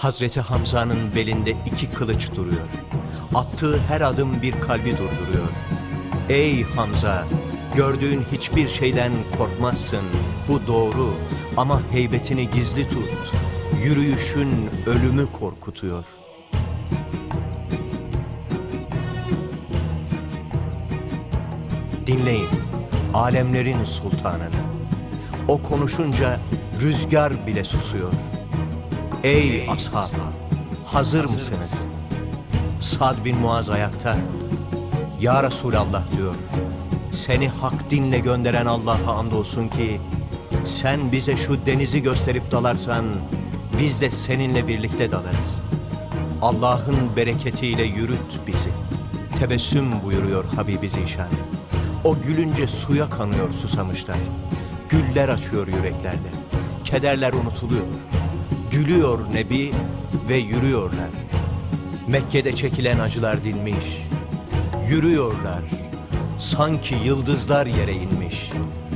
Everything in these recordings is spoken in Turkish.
Hazreti Hamza'nın belinde iki kılıç duruyor. Attığı her adım bir kalbi durduruyor. Ey Hamza! Gördüğün hiçbir şeyden korkmazsın. Bu doğru ama heybetini gizli tut. Yürüyüşün ölümü korkutuyor. Dinleyin alemlerin sultanını. O konuşunca rüzgar bile susuyor. Ey ashab! Hazır mısınız? Sad bin Muaz ayakta. Ya Resulallah diyor. Seni hak dinle gönderen Allah'a andolsun ki sen bize şu denizi gösterip dalarsan biz de seninle birlikte dalarız. Allah'ın bereketiyle yürüt bizi. Tebessüm buyuruyor Habibi Zişan. O gülünce suya kanıyor susamışlar. Güller açıyor yüreklerde. Kederler unutuluyor. Gülüyor Nebi ve yürüyorlar. Mekke'de çekilen acılar dinmiş. Yürüyorlar. Sanki yıldızlar yere inmiş.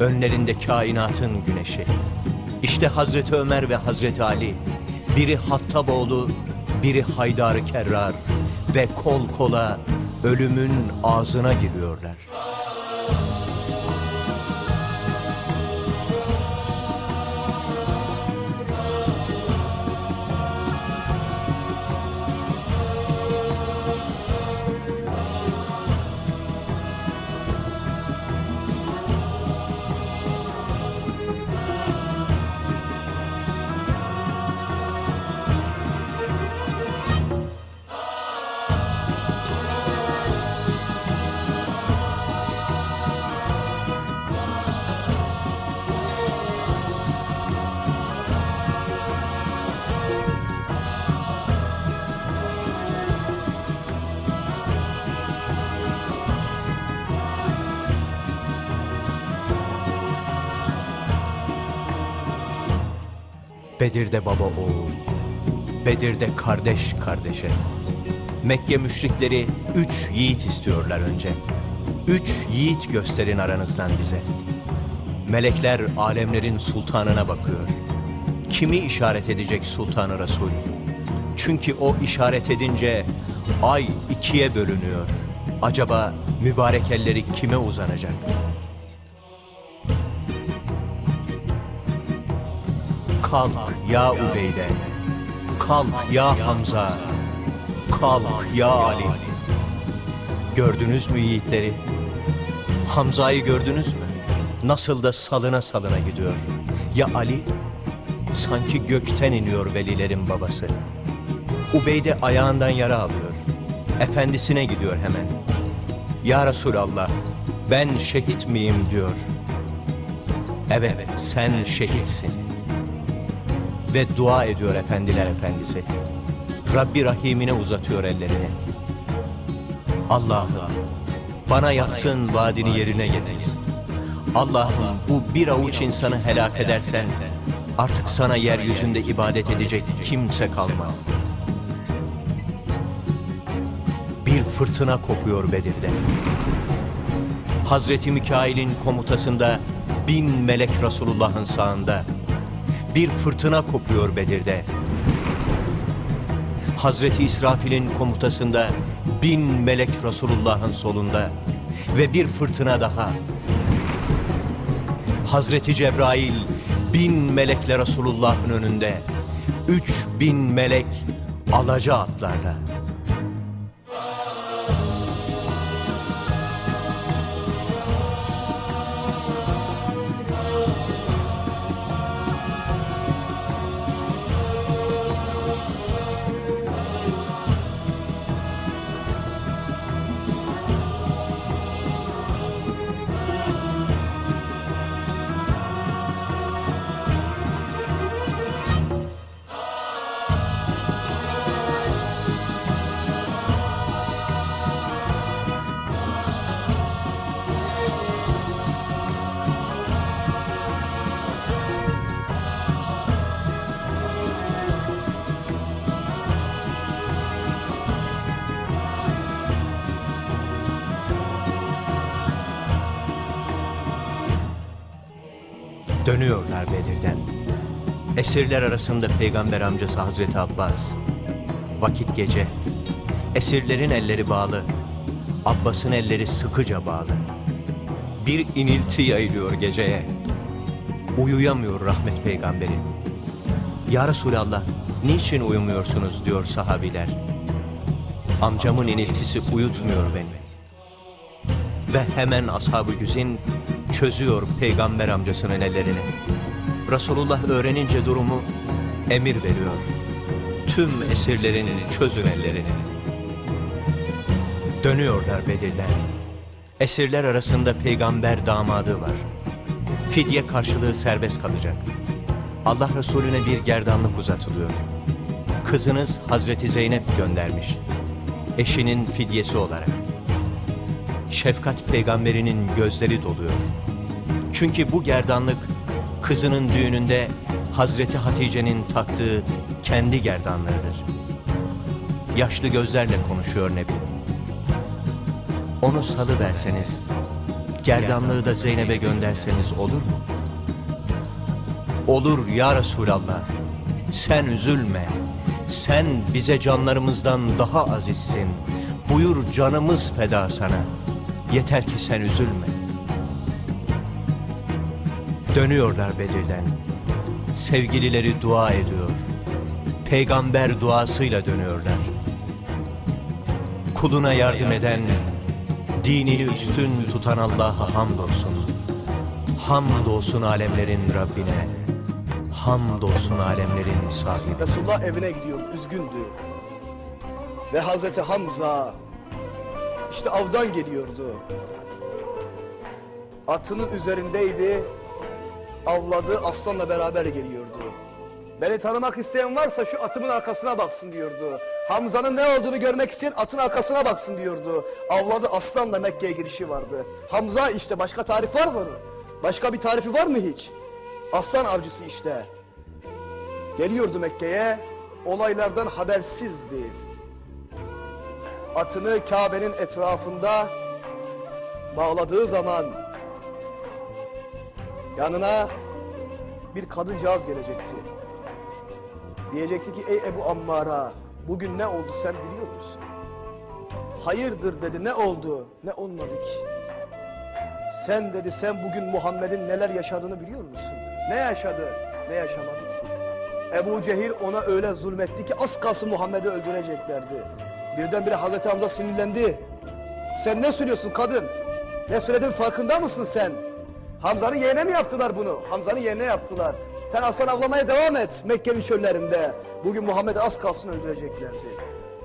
Önlerinde kainatın güneşi. İşte Hazreti Ömer ve Hazreti Ali. Biri Hattaboğlu, biri Haydar Kerrar. Ve kol kola ölümün ağzına giriyorlar. Bedir'de baba oğul, Bedir'de kardeş kardeşe. Mekke müşrikleri üç yiğit istiyorlar önce. Üç yiğit gösterin aranızdan bize. Melekler alemlerin sultanına bakıyor. Kimi işaret edecek sultanı Resul? Çünkü o işaret edince ay ikiye bölünüyor. Acaba mübarek elleri kime uzanacak? Kalk ya Ubeyde, kalk ya Hamza, kalk ya Ali. Gördünüz mü yiğitleri? Hamza'yı gördünüz mü? Nasıl da salına salına gidiyor. Ya Ali? Sanki gökten iniyor velilerin babası. Ubeyde ayağından yara alıyor. Efendisine gidiyor hemen. Ya Resulallah, ben şehit miyim diyor. Evet, sen şehitsin ve dua ediyor efendiler efendisi. Rabbi Rahim'ine uzatıyor ellerini. Allah'ım bana yaptığın vaadini yerine getir. Allah'ım bu bir avuç insanı helak edersen artık sana yeryüzünde ibadet edecek kimse kalmaz. Bir fırtına kopuyor Bedir'de. Hazreti Mikail'in komutasında bin melek Resulullah'ın sağında bir fırtına kopuyor Bedir'de. Hazreti İsrafil'in komutasında bin melek Resulullah'ın solunda ve bir fırtına daha. Hazreti Cebrail bin melekle Resulullah'ın önünde. Üç bin melek alaca atlarla. Dönüyorlar Bedir'den. Esirler arasında peygamber amcası Hazreti Abbas. Vakit gece. Esirlerin elleri bağlı. Abbas'ın elleri sıkıca bağlı. Bir inilti yayılıyor geceye. Uyuyamıyor rahmet peygamberi. Ya Resulallah, niçin uyumuyorsunuz diyor sahabiler. Amcamın iniltisi uyutmuyor beni. Ve hemen ashab-ı güzin çözüyor peygamber amcasının ellerini. Resulullah öğrenince durumu emir veriyor. Tüm esirlerini çözün ellerini. Dönüyorlar Bedir'den. Esirler arasında peygamber damadı var. Fidye karşılığı serbest kalacak. Allah Resulüne bir gerdanlık uzatılıyor. Kızınız Hazreti Zeynep göndermiş. Eşinin fidyesi olarak. Şefkat peygamberinin gözleri doluyor. Çünkü bu gerdanlık kızının düğününde Hazreti Hatice'nin taktığı kendi gerdanlığıdır. Yaşlı gözlerle konuşuyor Nebi. Onu salı verseniz, gerdanlığı da Zeynep'e gönderseniz olur mu? Olur ya Resulallah. Sen üzülme. Sen bize canlarımızdan daha azizsin. Buyur canımız feda sana. Yeter ki sen üzülme. Dönüyorlar Bedir'den. Sevgilileri dua ediyor. Peygamber duasıyla dönüyorlar. Kuluna yardım eden, dinini üstün tutan Allah'a hamdolsun. Hamdolsun alemlerin Rabbine. Hamdolsun alemlerin sahibi. Resulullah evine gidiyor, üzgündü. Ve Hazreti Hamza işte avdan geliyordu. Atının üzerindeydi. Avladı, aslanla beraber geliyordu. Beni tanımak isteyen varsa şu atımın arkasına baksın diyordu. Hamza'nın ne olduğunu görmek isteyen atın arkasına baksın diyordu. Avladı aslanla Mekke'ye girişi vardı. Hamza işte başka tarif var mı? Başka bir tarifi var mı hiç? Aslan avcısı işte. Geliyordu Mekke'ye, olaylardan habersizdi. Atını Kabe'nin etrafında bağladığı zaman yanına bir kadıncağız gelecekti. Diyecekti ki ey Ebu Ammara bugün ne oldu sen biliyor musun? Hayırdır dedi ne oldu? Ne olmadı? Sen dedi sen bugün Muhammed'in neler yaşadığını biliyor musun? Ne yaşadı? Ne yaşamadı ki? Ebu Cehil ona öyle zulmetti ki az kalsın Muhammed'i öldüreceklerdi. Birdenbire Hazreti Hamza sinirlendi. Sen ne söylüyorsun kadın? Ne söyledin farkında mısın sen? Hamza'nın yeğene mi yaptılar bunu? Hamza'nın yeğene yaptılar. Sen aslan avlamaya devam et Mekke'nin çöllerinde. Bugün Muhammed'i az kalsın öldüreceklerdi.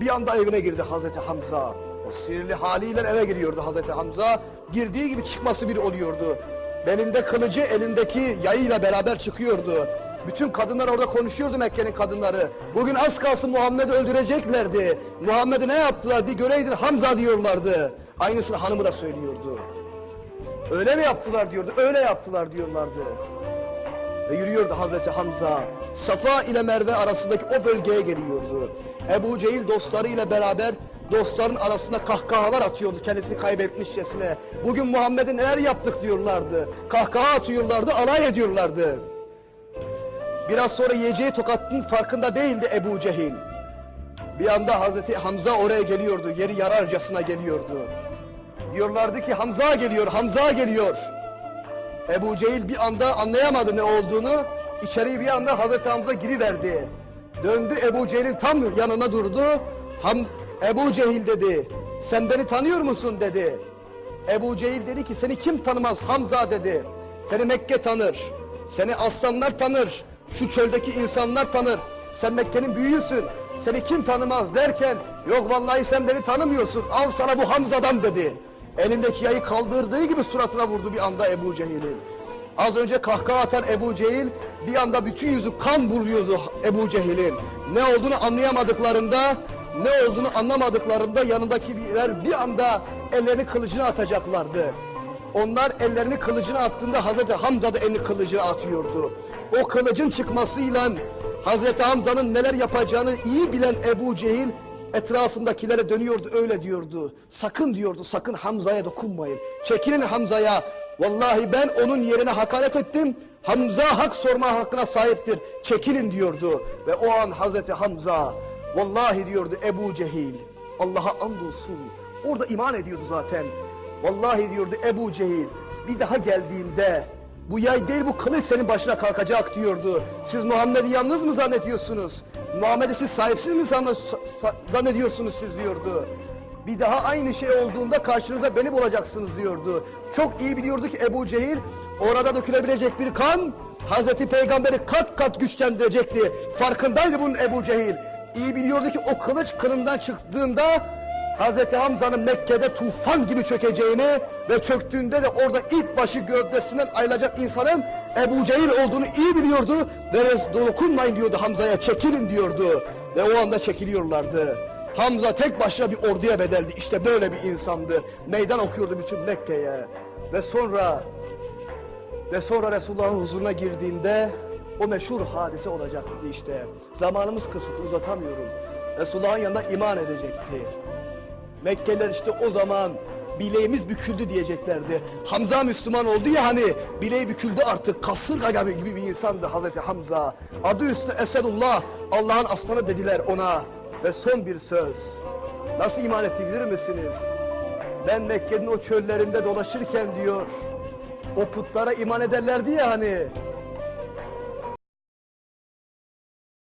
Bir anda evine girdi Hazreti Hamza. O sinirli haliyle eve giriyordu Hazreti Hamza. Girdiği gibi çıkması bir oluyordu. Belinde kılıcı elindeki yayıyla beraber çıkıyordu. Bütün kadınlar orada konuşuyordu Mekke'nin kadınları. Bugün az kalsın Muhammed'i öldüreceklerdi. Muhammed'i ne yaptılar bir göreydin Hamza diyorlardı. Aynısını hanımı da söylüyordu. Öyle mi yaptılar diyordu, öyle yaptılar diyorlardı. Ve yürüyordu Hazreti Hamza. Safa ile Merve arasındaki o bölgeye geliyordu. Ebu Cehil dostlarıyla beraber dostların arasında kahkahalar atıyordu kendisini kaybetmişçesine. Bugün Muhammed'e neler yaptık diyorlardı. Kahkaha atıyorlardı, alay ediyorlardı. Biraz sonra yiyeceği tokatın farkında değildi Ebu Cehil. Bir anda Hazreti Hamza oraya geliyordu, yeri yararcasına geliyordu. Diyorlardı ki Hamza geliyor, Hamza geliyor. Ebu Cehil bir anda anlayamadı ne olduğunu. İçeriye bir anda Hazreti Hamza giriverdi. Döndü Ebu Cehil'in tam yanına durdu. Ham, Ebu Cehil dedi. Sen beni tanıyor musun dedi. Ebu Cehil dedi ki seni kim tanımaz Hamza dedi. Seni Mekke tanır. Seni aslanlar tanır. Şu çöldeki insanlar tanır. Sen Mekke'nin büyüğüsün. Seni kim tanımaz derken yok vallahi sen beni tanımıyorsun. Al sana bu Hamza'dan dedi. Elindeki yayı kaldırdığı gibi suratına vurdu bir anda Ebu Cehil'in. Az önce kahkaha atan Ebu Cehil bir anda bütün yüzü kan buluyordu Ebu Cehil'in. Ne olduğunu anlayamadıklarında, ne olduğunu anlamadıklarında yanındakiler bir anda ellerini kılıcına atacaklardı. Onlar ellerini kılıcına attığında Hazreti Hamza da elini kılıcına atıyordu. O kılıcın çıkmasıyla Hazreti Hamza'nın neler yapacağını iyi bilen Ebu Cehil etrafındakilere dönüyordu öyle diyordu. Sakın diyordu sakın Hamza'ya dokunmayın. Çekilin Hamza'ya Vallahi ben onun yerine hakaret ettim. Hamza hak sorma hakkına sahiptir. Çekilin diyordu. Ve o an Hazreti Hamza vallahi diyordu Ebu Cehil. Allah'a andolsun. Orada iman ediyordu zaten. Vallahi diyordu Ebu Cehil. Bir daha geldiğimde bu yay değil bu kılıç senin başına kalkacak diyordu. Siz Muhammed'i yalnız mı zannediyorsunuz? Muhammed'i siz sahipsiz mi zannediyorsunuz siz diyordu. Bir daha aynı şey olduğunda karşınıza beni bulacaksınız diyordu. Çok iyi biliyordu ki Ebu Cehil orada dökülebilecek bir kan Hazreti Peygamber'i kat kat güçlendirecekti. Farkındaydı bunun Ebu Cehil. İyi biliyordu ki o kılıç kılından çıktığında Hazreti Hamza'nın Mekke'de tufan gibi çökeceğini ve çöktüğünde de orada ilk başı gövdesinden ayrılacak insanın Ebu Cehil olduğunu iyi biliyordu ve "Rez- dokunmayın diyordu Hamza'ya çekilin diyordu ve o anda çekiliyorlardı. Hamza tek başına bir orduya bedeldi işte böyle bir insandı meydan okuyordu bütün Mekke'ye ve sonra ve sonra Resulullah'ın huzuruna girdiğinde o meşhur hadise olacaktı işte. Zamanımız kısıtlı uzatamıyorum. Resulullah'ın yanında iman edecekti. Mekkeliler işte o zaman bileğimiz büküldü diyeceklerdi. Hamza Müslüman oldu ya hani bileği büküldü artık kasırga gibi, bir insandı Hazreti Hamza. Adı üstüne Esedullah Allah'ın aslanı dediler ona. Ve son bir söz. Nasıl iman etti bilir misiniz? Ben Mekke'nin o çöllerinde dolaşırken diyor. O putlara iman ederlerdi ya hani.